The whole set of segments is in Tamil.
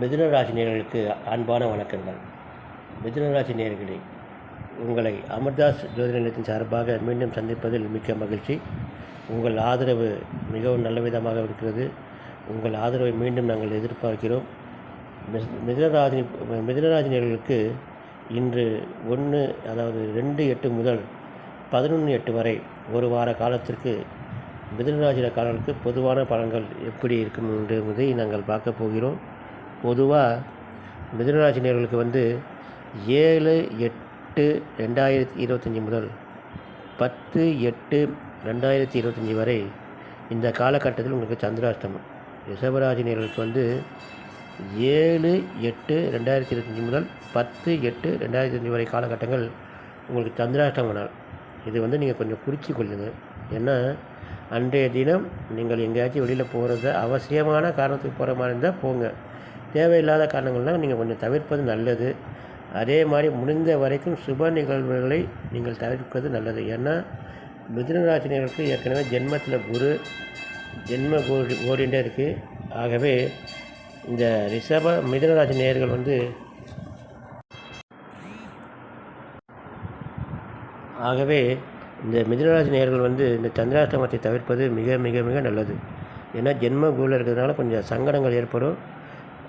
மிதுனராசி நேர்களுக்கு அன்பான வணக்கங்கள். மிதுனராசி நேர்களே உங்களை அமர்தாஸ் ஜோதிட நிலையத்தின் சார்பாக மீண்டும் சந்திப்பதில் மிக்க மகிழ்ச்சி. உங்கள் ஆதரவு மிகவும் நல்ல விதமாக இருக்கிறது. உங்கள் ஆதரவை மீண்டும் நாங்கள் எதிர்பார்க்கிறோம். மிஸ்- மிதுனராசி மிதுனராசி நேயர்களுக்கு இன்று ஒன்று அதாவது ரெண்டு எட்டு முதல் பதினொன்று எட்டு வரை ஒரு வார காலத்திற்கு மிதுனராசிக்காரர்களுக்கு பொதுவான பலன்கள் எப்படி இருக்கும் என்பதை நாங்கள் பார்க்க போகிறோம். பொதுவாக மிதுனராசினியர்களுக்கு வந்து ஏழு எட்டு ரெண்டாயிரத்தி இருபத்தஞ்சி முதல் பத்து எட்டு ரெண்டாயிரத்தி இருபத்தஞ்சி வரை இந்த காலகட்டத்தில் உங்களுக்கு சந்திராஷ்டமம். ரிஷபராஜினியர்களுக்கு வந்து ஏழு எட்டு ரெண்டாயிரத்தி இருபத்தஞ்சி முதல் பத்து எட்டு ரெண்டாயிரத்தி இருபத்தஞ்சி வரை காலகட்டங்கள் உங்களுக்கு சந்திராஷ்டம நாள் இது வந்து நீங்கள் கொஞ்சம் குறித்து கொள்ளுங்கள் ஏன்னா அன்றைய தினம் நீங்கள் எங்கேயாச்சும் வெளியில் போகிறத அவசியமான காரணத்துக்கு போகிற மாதிரி இருந்தால் போங்க. தேவையில்லாத காரணங்கள்லாம் நீங்கள் கொஞ்சம் தவிர்ப்பது நல்லது. அதே மாதிரி முடிந்த வரைக்கும் சுப நிகழ்வுகளை நீங்கள் தவிர்ப்பது நல்லது. ஏன்னா மிதுனராசினியர்களுக்கு ஏற்கனவே ஜென்மத்தில் குரு ஜென்ம கோடி ஓடிண்டே இருக்குது ஆகவே இந்த ரிஷப மிதுனராசி நேயர்கள் வந்து ஆகவே இந்த மிதுனராசி நேயர்கள் வந்து இந்த சந்திராஷ்டமத்தை தவிர்ப்பது மிக மிக மிக நல்லது. ஏன்னா ஜென்ம குருவில் இருக்கிறதுனால கொஞ்சம் சங்கடங்கள் ஏற்படும்.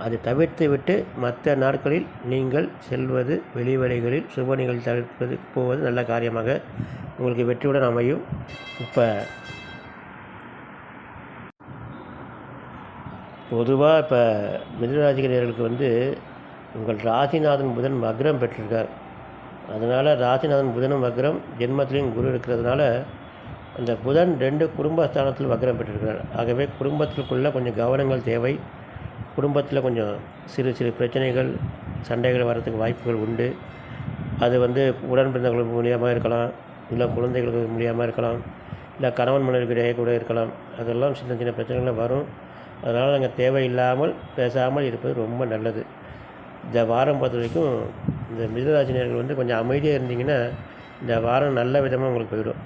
அதை தவிர்த்து விட்டு மற்ற நாட்களில் நீங்கள் செல்வது வெளிவழிகளில் சுப நிகழ்ச்சி தவிர்ப்பது போவது நல்ல காரியமாக உங்களுக்கு வெற்றியுடன் அமையும். இப்போ பொதுவாக இப்போ மிதுனராசிகர்களுக்கு வந்து உங்கள் ராசிநாதன் புதன் மக்ரம் பெற்றிருக்கார். அதனால் ராசிநாதன் புதனும் வக்ரம் ஜென்மத்திலையும் குரு இருக்கிறதுனால அந்த புதன் ரெண்டு குடும்பஸ்தானத்தில் வக்ரம் பெற்றிருக்கிறார். ஆகவே குடும்பத்திற்குள்ளே கொஞ்சம் கவனங்கள் தேவை. குடும்பத்தில் கொஞ்சம் சிறு சிறு பிரச்சனைகள் சண்டைகள் வரத்துக்கு வாய்ப்புகள் உண்டு. அது வந்து உடன் மூலியமாக இருக்கலாம் இல்லை குழந்தைகளுக்கு மூலியமாக இருக்கலாம் இல்லை கணவன் மனைவிக்கு இடையே கூட இருக்கலாம். அதெல்லாம் சின்ன சின்ன பிரச்சனைகள் வரும். அதனால் நாங்கள் தேவையில்லாமல் பேசாமல் இருப்பது ரொம்ப நல்லது. இந்த வாரம் பொறுத்த வரைக்கும் இந்த மிதராசினியர்கள் வந்து கொஞ்சம் அமைதியாக இருந்தீங்கன்னா இந்த வாரம் நல்ல விதமாக உங்களுக்கு போயிடும்.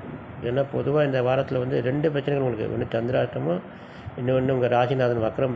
ஏன்னா பொதுவாக இந்த வாரத்தில் வந்து ரெண்டு பிரச்சனைகள் உங்களுக்கு ஒன்று சந்திராஷ்டமும் இன்னொன்று உங்கள் ராசிநாதன் வக்ரம் பெற்று